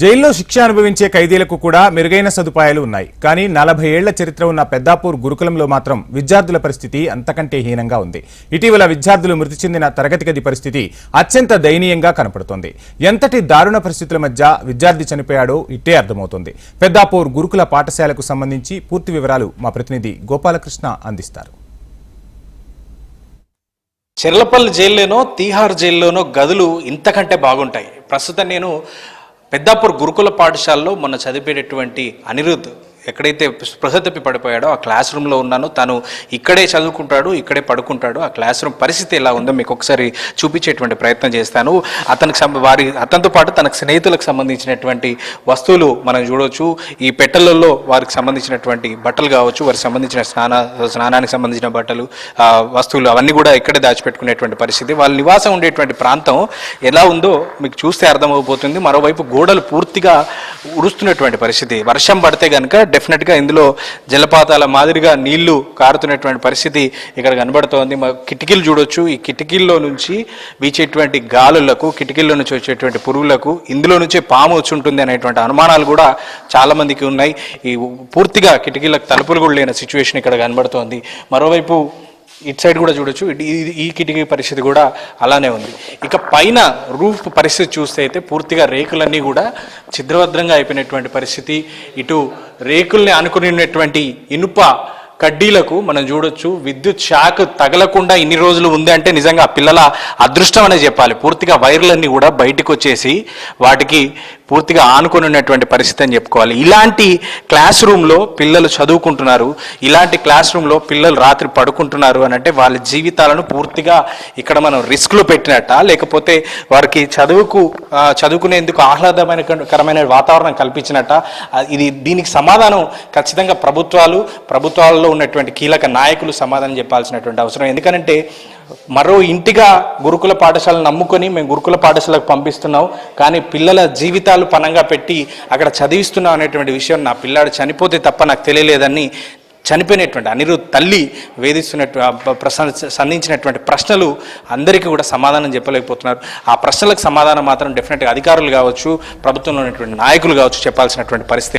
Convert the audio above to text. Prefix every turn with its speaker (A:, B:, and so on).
A: జైల్లో శిక్ష అనుభవించే ఖైదీలకు కూడా మెరుగైన సదుపాయాలు ఉన్నాయి. కానీ నలభై ఏళ్ళ చరిత్ర ఉన్న పెద్దాపూర్ గురుకులంలో మాత్రం విద్యార్థుల పరిస్థితి అంతకంటే హీనంగా ఉంది. ఇటీవల విద్యార్థులు మృతి చెందిన తరగతి గది పరిస్థితి అత్యంత దయనీయంగా కనపడుతోంది. ఎంతటి దారుణ పరిస్థితుల మధ్య విద్యార్థి చనిపోయాడో ఇట్టే అర్థమవుతోంది. పెద్దాపూర్ గురుకుల పాఠశాలకు సంబంధించి పూర్తి వివరాలు మా ప్రతినిధి గోపాలకృష్ణ అందిస్తారు.
B: చెర్లపల్లి జైల్లోనో తీహార్ జైల్లోనో గదులు ఇంతకంటే బాగుంటాయి. ప్రస్తుతం నేను పెద్దాపూర్ గురుకుల పాఠశాలలో మొన్న చదివేటటువంటి అనిరుద్. ఎక్కడైతే స్పృహ తప్పి పడిపోయాడో ఆ క్లాస్ రూమ్లో ఉన్నాను. తను ఇక్కడే చదువుకుంటాడు ఇక్కడే పడుకుంటాడు. ఆ క్లాస్ రూమ్ పరిస్థితి ఎలా ఉందో మీకు ఒకసారి చూపించేటువంటి ప్రయత్నం చేస్తాను. అతనికి సంబ- వారి అతనితో పాటు తన స్నేహితులకు సంబంధించినటువంటి వస్తువులు మనం చూడవచ్చు ఈ పెట్టెలలో వారికి సంబంధించినటువంటి బట్టలు కావచ్చు వారికి సంబంధించిన స్నాన స్నానానికి సంబంధించిన బట్టలు వస్తువులు అవన్నీ కూడా ఇక్కడే దాచిపెట్టుకునేటువంటి పరిస్థితి. వాళ్ళ నివాసం ఉండేటువంటి ప్రాంతం ఎలా ఉందో మీకు చూస్తే అర్థమైపోతుంది మరోవైపు గోడలు పూర్తిగా ఉడుస్తున్నటువంటి పరిస్థితి. వర్షం పడితే కనుక డెఫినెట్గా ఇందులో జలపాతాల మాదిరిగా నీళ్ళు కారుతున్నటువంటి పరిస్థితి ఇక్కడ కనబడుతోంది. మా కిటికీలు చూడొచ్చు. ఈ కిటికీల్లో నుంచి వీచేటువంటి గాలులకు కిటికీల్లో నుంచి వచ్చేటువంటి పురుగులకు ఇందులో నుంచే పాము వచ్చి ఉంటుంది అనేటువంటి అనుమానాలు కూడా చాలామందికి ఉన్నాయి. ఈ పూర్తిగా కిటికీలకు తలుపులు కూడా లేని సిచ్యువేషన్ ఇక్కడ కనబడుతోంది. మరోవైపు ఇటు సైడ్ కూడా చూడొచ్చు. ఇటు ఈ- ఈ కిటికీ పరిస్థితి కూడా అలానే ఉంది. ఇక పైన రూఫ్ పరిస్థితి చూస్తే అయితే పూర్తిగా రేకులన్నీ కూడా ఛిద్రభద్రంగా అయిపోయినటువంటి పరిస్థితి. ఇటు రేకుల్ని అనుకుని ఉన్నటువంటి ఇనుప కడ్డీలకు మనం చూడొచ్చు విద్యుత్ షాక్ తగలకుండా ఇన్ని రోజులు ఉంది అంటే నిజంగా పిల్లల అదృష్టం అనే చెప్పాలి. పూర్తిగా వైర్లన్నీ కూడా బయటకు వచ్చేసి వాటికి పూర్తిగా ఆనుకొని ఉన్నటువంటి పరిస్థితి అని చెప్పుకోవాలి. ఇలాంటి క్లాస్ రూమ్లో పిల్లలు చదువుకుంటున్నారు ఇలాంటి క్లాస్ రూమ్లో పిల్లలు రాత్రి పడుకుంటున్నారు అని అంటే వాళ్ళ జీవితాలను పూర్తిగా ఇక్కడ మనం రిస్క్లో పెట్టినట్ట లేకపోతే వారికి చదువుకు చదువుకునేందుకు ఆహ్లాదమైన కరమైన వాతావరణం కల్పించినట్ట. ఇది దీనికి సమాధానం ఖచ్చితంగా ప్రభుత్వాలు ప్రభుత్వాలలో ఉన్నటువంటి కీలక నాయకులు సమాధానం చెప్పాల్సినటువంటి అవసరం. ఎందుకంటే మరో ఇంటిగా గురుకుల పాఠశాలను నమ్ముకొని మేము గురుకుల పాఠశాలకు పంపిస్తున్నాం. కానీ పిల్లల జీవితాలు పనంగా పెట్టి అక్కడ చదివిస్తున్నాం అనేటువంటి విషయం నా పిల్లాడు చనిపోతే తప్ప నాకు తెలియలేదని చనిపోయినటువంటి అనిరుద్ తల్లి వేధిస్తున్నట్టు ఆ ప్రశ్న సంధించినటువంటి ప్రశ్నలు అందరికీ కూడా సమాధానం చెప్పలేకపోతున్నారు. ఆ ప్రశ్నలకు సమాధానం మాత్రం డెఫినెట్గా అధికారులు కావచ్చు ప్రభుత్వంలో ఉన్నటువంటి నాయకులు కావచ్చు చెప్పాల్సినటువంటి పరిస్థితి.